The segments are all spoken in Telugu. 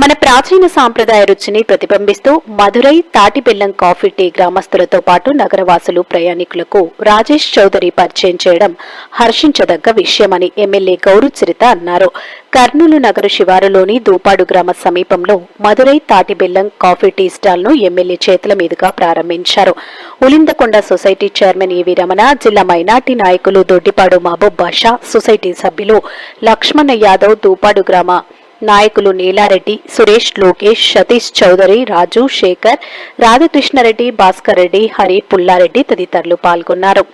మన ప్రాచీన సాంప్రదాయ రుచిని ప్రతిబింబిస్తూ మధురై తాటిబెల్లం కాఫీ టీ గ్రామస్తులతో పాటు నగరవాసులు ప్రయాణికులకు రాజేష్ చౌదరి పరిచయం చేయడం హర్షించదగ్గ విషయమని ఎమ్మెల్యే గౌరు చరిత అన్నారు. కర్నూలు నగర శివారులోని దూపాడు గ్రామ సమీపంలో మధురై తాటిబెల్లం కాఫీ టీ స్టాల్ను ఎమ్మెల్యే చేతుల మీదుగా ప్రారంభించారు. Ulindakonda society chairman E V Ramana జిల్లా మైనార్టీ నాయకులు దొడ్డిపాడు మహబూబ్ బాషా సొసైటీ సభ్యులు లక్ష్మణ యాదవ్ దూపాడు గ్రామ నాయకులు నీలారెడ్డి సురేష్ లోకేష్ సతీష్ చౌదరి రాజు శేఖర్ రాధాకృష్ణారెడ్డి భాస్కర్ రెడ్డి హరి పుల్లారెడ్డి తదితరులు పాల్గొన్నారు.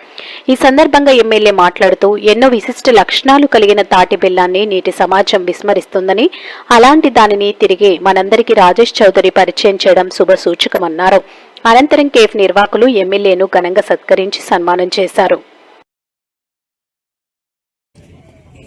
ఈ సందర్భంగా ఎమ్మెల్యే మాట్లాడుతూ ఎన్నో విశిష్ట లక్షణాలు కలిగిన తాటి బెల్లాన్ని నేటి సమాజం విస్మరిస్తుందని అలాంటి దానిని తిరిగి మనందరికీ రాజేష్ చౌదరి పరిచయం చేయడం శుభ సూచకమన్నారు అనంతరం కేఫ్ నిర్వాహకులు ఎమ్మెల్యేను ఘనంగా సత్కరించి సన్మానం చేశారు.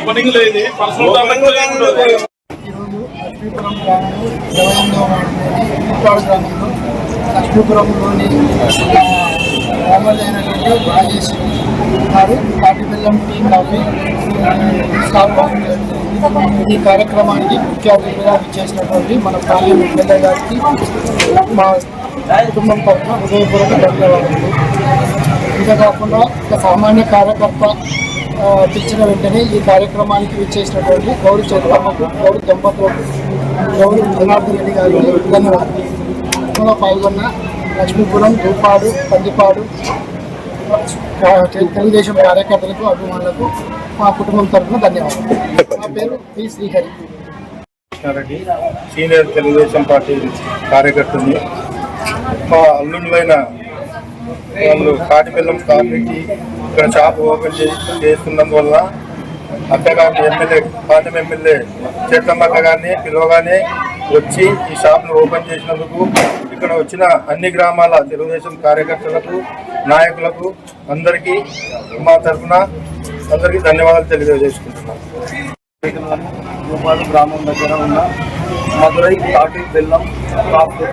ఓపెనింగ్ లేదు పర్సనల్ టాపిక్ లేదు ఈరోజు లక్ష్మీపురం అయినటువంటి రాజేష్ గారు తాటి బెల్లం టీ కాఫీ స్టాల్ ఈ కార్యక్రమానికి ముఖ్య అతిథిగా చేసినటువంటి మన పార్లమెంట్ ఎమ్మెల్యే గారికి మా కుటుంబం పట్ల హృదయపూర్వక ధన్యవాదాలు. ఇంకా కాకుండా ఒక సామాన్య కార్యకర్త పిలిచిన వెంటనే ఈ కార్యక్రమానికి విచ్చేసినటువంటి గౌరవ చంద్రబాబు గౌరవ దంపతులకు గౌరవ జనార్దన్ రెడ్డి గారికి ధన్యవాదాలు. ఇందులో పాల్గొన్న లక్ష్మీపురం దూపాడు పందిపాడు తెలుగుదేశం కార్యకర్తలకు అభిమానులకు మా కుటుంబం తరఫున ధన్యవాదాలు. నా పేరు P Srihari. Senior Telugu Desam party కార్యకర్తని మా అల్లుళ్ళైన వాళ్ళు కాటిపిల్లం కాపీకి ఇక్కడ షాప్ ఓపెన్ చేసి చేస్తున్నందువల్ల అక్కగారి ఎమ్మెల్యే పాటం ఎమ్మెల్యే చెట్టమ్మ అక్క గారిని పిలవగానే వచ్చి ఈ షాప్ను ఓపెన్ చేసినందుకు ఇక్కడ వచ్చిన అన్ని గ్రామాల తెలుగుదేశం కార్యకర్తలకు నాయకులకు అందరికీ మా తరఫున అందరికీ ధన్యవాదాలు తెలియజేసుకుంటున్నాను. భూపాడు గ్రామం దగ్గర ఉన్న మధురై కాటి బెల్లం